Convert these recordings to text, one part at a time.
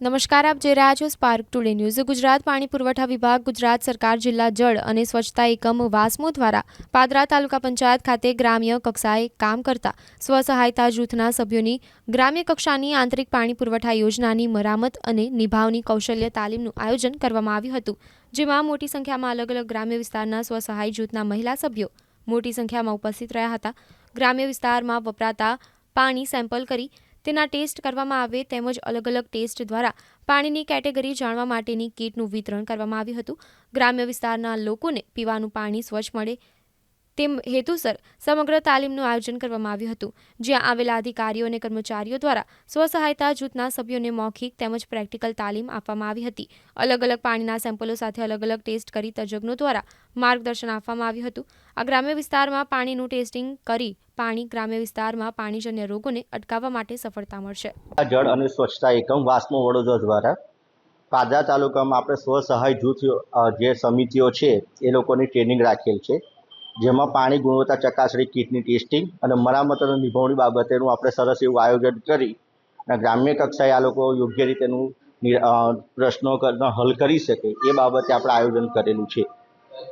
નમસ્કાર, આપ જોઈ રહ્યા છો સ્પાર્ક ટુડે ન્યૂઝ ગુજરાત પાણી પુરવઠા વિભાગ, ગુજરાત સરકાર, જિલ્લા જળ અને સ્વચ્છતા એકમ વાસ્મો દ્વારા પાદરા તાલુકા પંચાયત ખાતે ગ્રામ્ય કક્ષાએ કામ કરતા સ્વસહાયતા જૂથના સભ્યોની ગ્રામ્ય કક્ષાની આંતરિક પાણી પુરવઠા યોજનાની મરામત અને નિભાવની કૌશલ્ય તાલીમનું આયોજન કરવામાં આવ્યું હતું, જેમાં મોટી સંખ્યામાં અલગ અલગ ગ્રામ્ય વિસ્તારના સ્વસહાય જૂથના મહિલા સભ્યો મોટી સંખ્યામાં ઉપસ્થિત રહ્યા હતા. ગ્રામ્ય વિસ્તારમાં વપરાતા પાણી સેમ્પલ કરી તેના ટેસ્ટ કરવામાં આવે તેમજ અલગ અલગ ટેસ્ટ દ્વારા પાણીની કેટેગરી જાણવા માટેની કીટનું વિતરણ કરવામાં આવ્યું હતું. ગ્રામ્ય વિસ્તારના લોકોને પીવાનું પાણી સ્વચ્છ મળે તેમ હેતુસર સમગ્ર તાલીમનું આયોજન કરવામાં આવ્યું હતું. જ્યાં આવેલા અધિકારીઓ અને કર્મચારીઓ દ્વારા સ્વસહાયતા જૂથના સભ્યોને મૌખિક તેમજ પ્રેક્ટિકલ તાલીમ આપવામાં આવી હતી. અલગ અલગ પાણીના સેમ્પલો સાથે અલગ અલગ ટેસ્ટ કરી તજજ્ઞો દ્વારા માર્ગદર્શન આપવામાં આવ્યું હતું. આ ગ્રામ્ય વિસ્તારમાં પાણીનું ટેસ્ટિંગ કરી પાણી ગ્રામ્ય વિસ્તારમાં પાણીજન્ય રોગોને અટકાવવા માટે સફળતા મળશે. જળ અને સ્વચ્છતા એકમ વાસ્મો વડોદરા દ્વારા પાદરા તાલુકામાં આપણે સ્વસહાય જૂથ જે સમિતિઓ છે, એ લોકોની ટ્રેનિંગ રાખેલ છે. જેમાં પાણી ગુણવત્તા ચકાસણી કીટની ટેસ્ટિંગ અને મરામત અને નિભાવણી બાબતેનું આપણે સરસ એવું આયોજન કરી અને ગ્રામ્ય કક્ષાએ આ લોકો યોગ્ય રીતેનું પ્રશ્નો હલ કરી શકે એ બાબતે આપણે આયોજન કરેલું છે.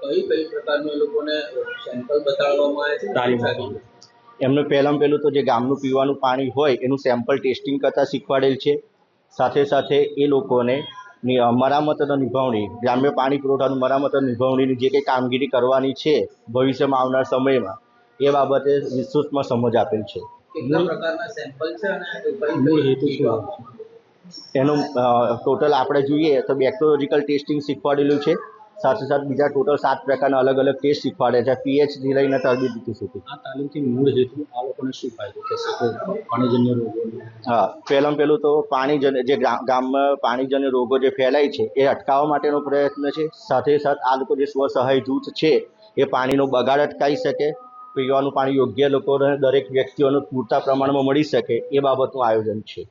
કઈ કઈ પ્રકારનું એ લોકોને સેમ્પલ બતાડવામાં આવે છે? તાલીમ આપવામાં. પહેલાં પહેલું તો જે ગામનું પીવાનું પાણી હોય એનું સેમ્પલ ટેસ્ટિંગ કરતાં શીખવાડેલ છે. સાથે સાથે એ લોકોને મરામત અને નિભાવણી ગ્રામ્ય પાણી પુરવઠાનું મરામત અને નિભાવણીની જે કંઈ કામગીરી કરવાની છે ભવિષ્યમાં આવનાર સમયમાં એ બાબતે વિસ્તૃતમાં સમજ આપેલ છે. એનું ટોટલ આપણે જોઈએ તો બેક્ટોલોજીકલ ટેસ્ટિંગ શીખવાડેલું છે. સાથે સાથે બીજા ટોટલ સાત પ્રકારના અલગ અલગ ટેસ્ટ શીખવાડે છે. પીએચથી લઈને ટર્બિડિટી સુધી. આ તાલીમથી મૂળ હેતુ આ લોકોને શું ફાયદો થશે? પાણીજન્ય રોગો. હા પહેલાં પહેલું તો પાણીજન્ય જે ગામમાં પાણીજન્ય રોગો જે ફેલાય છે એ અટકાવવા માટેનો પ્રયત્ન છે. સાથે સાથે આ લોકો જે સ્વસહાય જૂથ છે એ પાણીનો બગાડ અટકાવી શકે. પીવાનું પાણી યોગ્ય લોકોને દરેક વ્યક્તિઓને પૂરતા પ્રમાણમાં મળી શકે એ બાબતનું આયોજન છે.